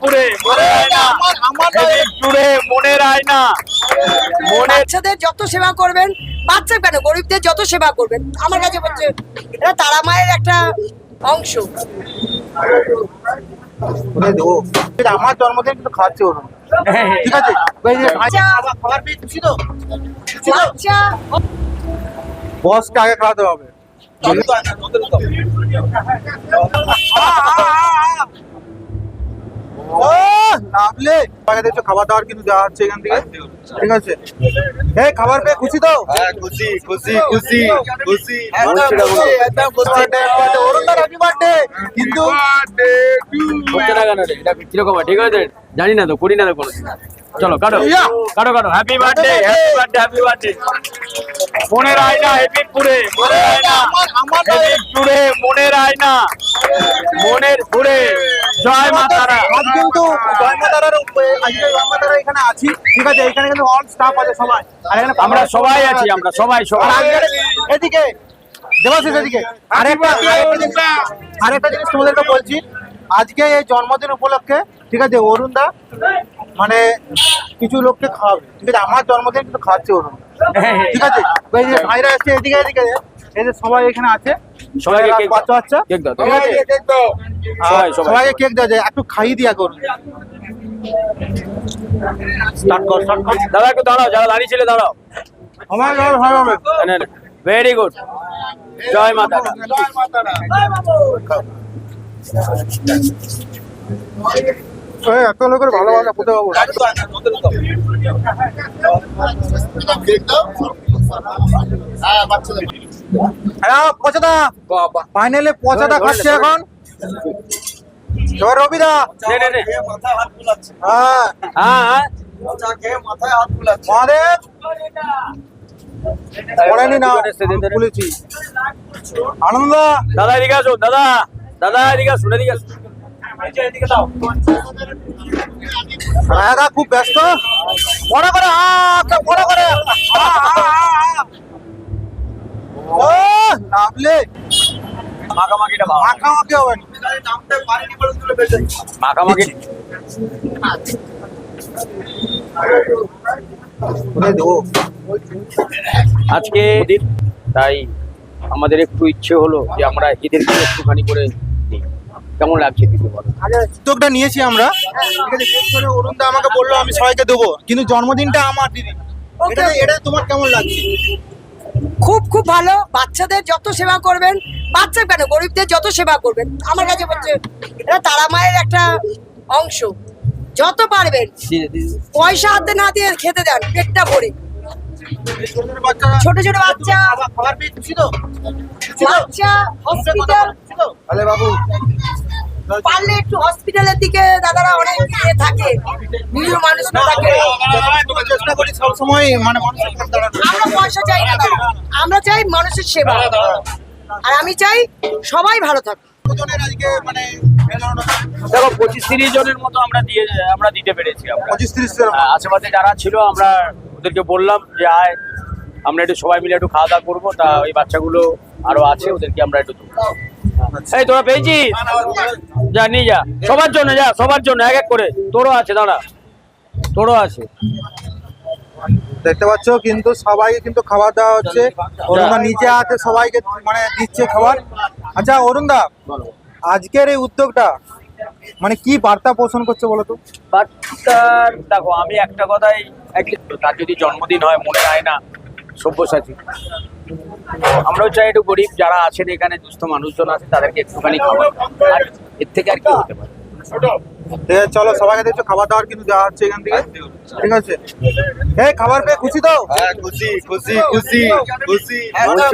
পুরে বাচ্চাদের যত সেবা করবেন বাচ্চা কেন? গরিবদের যত সেবা করবেন আমার কাছে হচ্ছে এটা তারা মায়ের একটা অংশ। আমার জন্মদিন কিন্তু খাচ্ছে ওরকম ঠিক আছে। খাবার- তো বসকে আগে খাওয়াতে হবে। নামলে দেখছ খাবার দাবার কিন্তু দেওয়া হচ্ছে এখান থেকে। ঠিক আছে? এই খাবার পেয়ে খুশি তো? হ্যাঁ খুশি খুশি খুশি খুশি। অরুণদার হ্যাপি বার্থডে কিন্তু হচ্ছে না কেন এটা কীরকম ঠিক আছে? জানি না তো করি না তো কোনো। চলো কাটো। কাটো কাটো। Happy birthday happy birthday happy birthday মনের আয়না হেপি পুরে মনের আয়না হেপি পুরে মনের আয়না। মনের পুরে জয় মা আজ কিন্তু জয়মাতারার আজকে জয়মাতারা এখানে আছি। ঠিক আছে এখানে কিন্তু অল স্টাফ আছে সবাই। আর এখানে আমরা সবাই আছি আমরা সবাই সবাই। এদিকে দেবাশিস এদিকে। আরেকটা আরেকটা জিনিস তোমাদেরকে বলছি। আজকে এই জন্মদিন উপলক্ষে ঠিক আছে অরুণ দা মানে কিছু লোককে খাওয়াবে। ঠিক আছে আমার জন্মদিন কিন্তু খাওয়াচ্ছে অরুণ। ঠিক আছে ভাইরা আছে এদিকে এদিকে। এই যে সবাই এখানে আছে সবাইকে কেক দাও। বাচ্চা বাচ্চা কেক দাও। সবাইকে কেক দেওয়া যায় একটু খাইয়ে দিয়া করুন স্টার্ট কর স্টার্ট কর। দাদা একটু দাঁড়াও যারা দাঁড়িয়ে ছিলে দাঁড়াও। আমার ভালো ভালো হবে। ভেরি গুড জয় মা তারা এই, এত লোকের পাবো? হ্যাঁ পচাদা। ফাইনালে পচাদা খাচ্ছে এখন। রবিদা। নে নে নে। হ্যাঁ। হ্যাঁ হ্যাঁ। আনন্দ দাদা এদিকে আসো দাদা। দাদা এদিকে আসুন এদিকে আসুন। খুব ব্যস্ত। বড় করে বড় করে। মাখামাখি হবে মাখামাখি। আজকে তাই আমাদের একটু ইচ্ছে হলো যে আমরা এদেরকে একটুখানি করে দিই। কেমন লাগছে দিদি বলো? উদ্যোগটা নিয়েছি আমরা। অরুণদা আমাকে বলল আমি সবাইকে দেবো। কিন্তু জন্মদিনটা আমার দিদি। এটা এটা তোমার কেমন লাগছে? খুব খুব ভালো। বাচ্চাদের যত সেবা করবেন বাচ্চা কেন? গরিবদের যত সেবা করবেন। আমার কাছে বলছে এটা তারা মায়ের একটা অংশ। যত পারবেন পয়সা হাতে না দিয়ে খেতে দেন পেটটা ভরে। ছোট ছোট বাচ্চা। হসপিটাল বাবু। পারলে একটু হসপিটালের দিকে দাদারা অনেক ইয়ে থাকে। নিরীহ মানুষরা থাকে। চেষ্টা করি সবসময় মানে মানুষের পাশে দাঁড়ানো। আমরা পয়সা চাই না। আমরা চাই মানুষের সেবা। আর আমি চাই সবাই ভালো থাকুক। আজকে মানে দেখো পঁচিশ তিরিশ জনের মতো আমরা দিয়ে আমরা দিতে পেরেছি পঁচিশ তিরিশ জন। আশেপাশে যারা ছিল আমরা ওদেরকে বললাম যে আয় আমরা একটু সবাই মিলে একটু খাওয়া দাওয়া করব। তা ওই বাচ্চাগুলো আরও আছে ওদেরকে আমরা একটু দেবো। এই তোরা পেয়েছিস? যা নিয়ে যা। সবার জন্য যা সবার জন্য এক এক করে। তোরও আছে দাঁড়া। তোরও আছে। দেখতে পাচ্ছ কিন্তু সবাইকে কিন্তু খাবার দেওয়া হচ্ছে। অরুণদা নিচে আছে সবাইকে মানে দিচ্ছে খাবার। আচ্ছা অরুণদা আজকের এই উদ্যোগটা মানে কি বার্তা পোষণ করছে বলো তো? বাচ্চার দেখো আমি একটা কথাই তার যদি জন্মদিন হয় মনে হয় না? সব্যসাচী। আমরাও চাই একটু গরিব যারা আছেন এখানে দুস্থ মানুষজন আছে তাদেরকে একটুখানি খাবার আর এর থেকে আর কি হতে পারে? চলো সবাইকে দেখছ খাবার দাবার কিন্তু দেওয়া হচ্ছে এখান থেকে। ঠিক আছে? এই খাবার পেয়ে খুশি তো? হ্যাঁ খুশি খুশি খুশি খুশি। বলো।